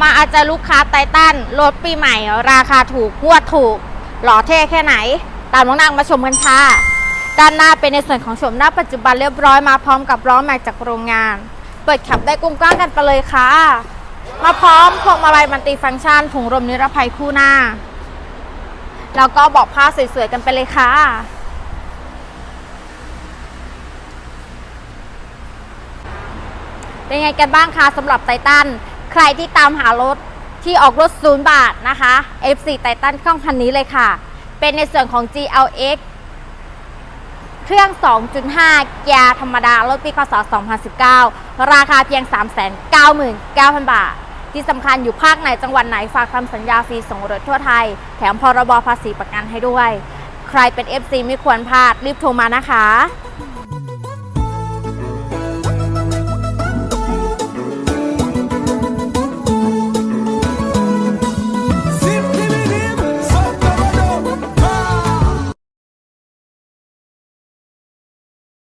มาอาจจะลูกค้าไททันรถปีใหม่ ราคาถูกงวดถูก หล่อเท่แค่ไหน ตามน้องนางมาชมกันค่ะ ด้านหน้าเป็นในส่วนของชมหน้าปัจจุบันเรียบร้อยมาพร้อมกับล้อแม็กจากโรงงาน เปิดขับได้กว้งก้างกันไปเลยค่ะ มาพร้อมพวงมาลัยมันติฟังก์ชันถุงลมนิรภัยคู่หน้า แล้วก็บอกผ้าสวยๆกันไปเลยค่ะเป็นไงกันบ้างคะสำหรับไททัน ใครที่ตามหารถที่ออกรถศูนย์บาทนะคะ F4 ไททันเครื่องคันนี้เลยค่ะ เป็นในส่วนของ GLX เครื่อง 2.5 เกียร์ธรรมดา รถปีคศ2019 ราคาเพียง 399,000 บาท ที่สำคัญอยู่ภาคไหนจังหวัดไหน ฝากทำสัญญาฟรีส่งรถทั่วไทย แถมพรบภาษีประกันให้ด้วย ใครเป็น FC ไม่ควรพลาด รีบโทรมานะคะ